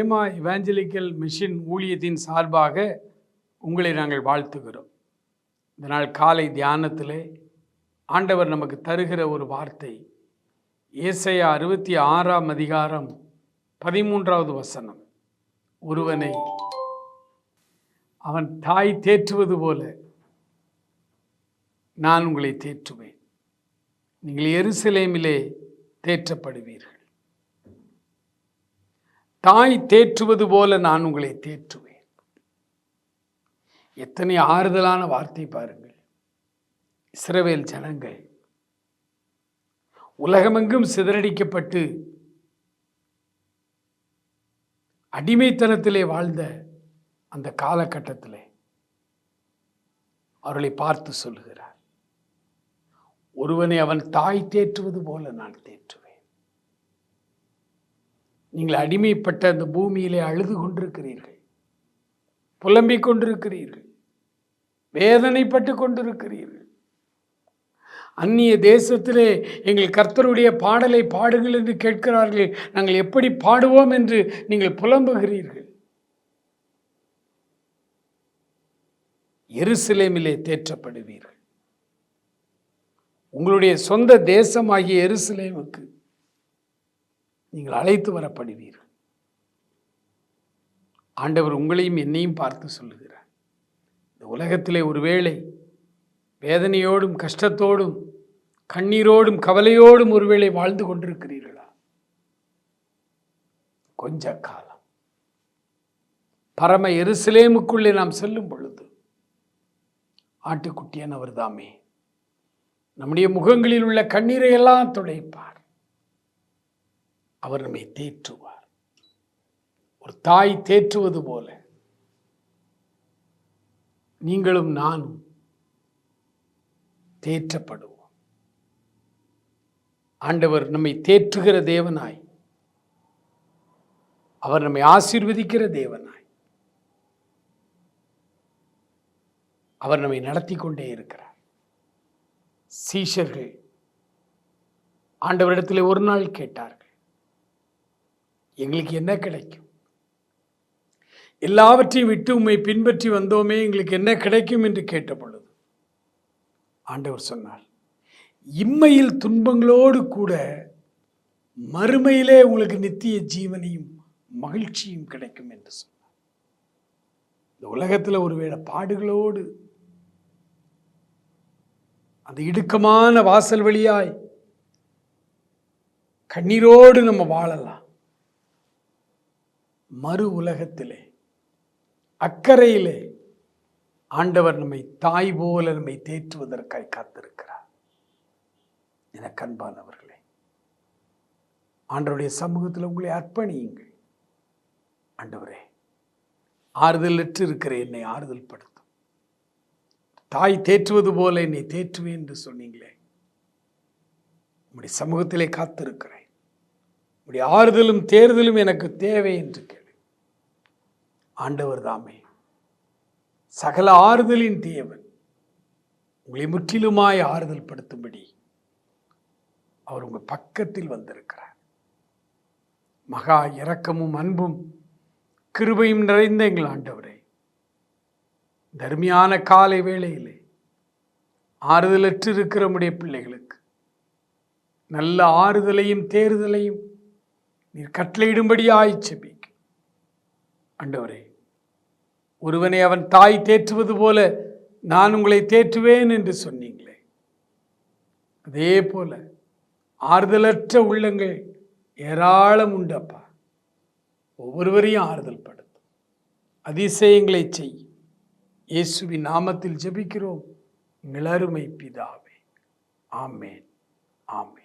Rhema evangelical machine ஊழியத்தின் சார்பாக உங்களை நாங்கள் வாழ்த்துகிறோம். இந்த நாள் காலை தியானத்திலே ஆண்டவர் நமக்கு தருகிற ஒரு வார்த்தை ஏசையா அறுபத்தி ஆறாம் அதிகாரம் பதிமூன்றாவது வசனம். ஒருவனை அவன் தாய் தேற்றுவது போல நான் உங்களை தேற்றுவேன். நீங்கள் எருசலேமிலே தேற்றப்படுவீர்கள். தாய் தேற்றுவது போல நான் உங்களை தேற்றுவேன். எத்தனை ஆறுதலான வார்த்தை பாருங்கள். இஸ்ரவேல் ஜனங்கள் உலகமெங்கும் சிதறடிக்கப்பட்டு அடிமைத்தனத்திலே வாழ்ந்த அந்த காலகட்டத்திலே அவர்களை பார்த்து சொல்லுகிறார். ஒருவனை அவன் தாய் தேற்றுவது போல நான் தேற்றுவேன். நீங்கள் அடிமைப்பட்ட அந்த பூமியிலே அழுது கொண்டிருக்கிறீர்கள். புலம்பிக் கொண்டிருக்கிறீர்கள். வேதனைப்பட்டு கொண்டிருக்கிறீர்கள். அந்நிய தேசத்திலே எங்கள் கர்த்தருடைய பாடலை பாடுங்கள் என்று கேட்கிறார்கள். நாங்கள் எப்படி பாடுவோம் என்று நீங்கள் புலம்புகிறீர்கள். எருசலேமிலே தேற்றப்படுவீர்கள். உங்களுடைய சொந்த தேசமாகிய எருசலேமுக்கு நீங்கள் அழைத்து வரப்படுவீர்கள். ஆண்டவர் உங்களையும் என்னையும் பார்த்து சொல்லுகிறார். இந்த உலகத்திலே ஒருவேளை வேதனையோடும் கஷ்டத்தோடும் கண்ணீரோடும் கவலையோடும் ஒருவேளை வாழ்ந்து கொண்டிருக்கிறீர்களா? கொஞ்ச காலம். பரம எருசலேமுக்குள்ளே நாம் செல்லும் பொழுது ஆட்டுக்குட்டியன் அவர்தாமே நம்முடைய முகங்களில் உள்ள கண்ணீரை எல்லாம் துடைப்பார். அவர் நம்மை தேற்றுவார். ஒரு தாய் தேற்றுவது போல நீங்களும் நானும் தேற்றப்படுவோம். ஆண்டவர் நம்மை தேற்றுகிற தேவனாய் அவர் நம்மை ஆசீர்வதிக்கிற தேவனாய் அவர் நம்மை நடத்தி கொண்டே இருக்கிறார். சீஷர்கள் ஆண்டவரிடத்தில் ஒரு நாள் கேட்டார்கள் எங்களுக்கு என்ன கிடைக்கும்? எல்லாவற்றையும் விட்டு உண்மை பின்பற்றி வந்தோமே எங்களுக்கு என்ன கிடைக்கும் என்று கேட்ட பொழுது ஆண்டவர் சொன்னார் இம்மையில் துன்பங்களோடு கூட மறுமையிலே உங்களுக்கு நித்திய ஜீவனையும் மகிழ்ச்சியும் கிடைக்கும் என்று சொன்னார். இந்த உலகத்தில் ஒருவேளை பாடுகளோடு அந்த இடுக்கமான வாசல் வழியாய் கண்ணீரோடு நம்ம வாழலாம். மறு உலகத்திலே அக்கறையிலே ஆண்டவர் நம்மை தாய் போல நம்மை தேற்றுவதற்காய் காத்திருக்கிறார். எனக்கு அன்பானவர்களே ஆண்டவருடைய சமூகத்தில் உங்களை அர்ப்பணியுங்கள். ஆண்டவரே ஆறுதலற்று இருக்கிற என்னை ஆறுதல் படுத்தும் தாய் தேற்றுவது போல என்னை தேற்றுவேன் என்று சொன்னீங்களே உங்களுடைய சமூகத்திலே காத்திருக்கிறேன். உங்களுடைய ஆறுதலும் தேர்தலும் எனக்கு தேவை என்று கேளு. ஆண்டவர் தாமே. சகல ஆறுதலின் தேவன் உங்களை முற்றிலுமாய் ஆறுதல் படுத்தும்படி அவர் உங்கள் பக்கத்தில் வந்திருக்கிறார். மகா இரக்கமும் அன்பும் கிருபையும் நிறைந்த எங்கள் ஆண்டவரே. தர்மியான காலை வேளையிலே ஆறுதலற்று இருக்கிற நம்முடைய பிள்ளைகளுக்கு நல்ல ஆறுதலையும் தேறுதலையும் நீர் கட்டளையிடும்படியாய் செபிக்கும் ஆண்டவரே ஒருவனை அவன் தாய் தேற்றுவது போல நான் உங்களை தேற்றுவேன் என்று சொன்னீங்களே. அதே போல ஆறுதலற்ற உள்ளங்கள் ஏராளம் உண்டப்பா. ஒவ்வொருவரையும் ஆறுதல் படுத்தும் அதிசயங்களை செய். இயேசுவின் நாமத்தில் ஜெபிக்கிறோம். எங்கள் அருமை பிதாவே. ஆமேன். ஆமேன்.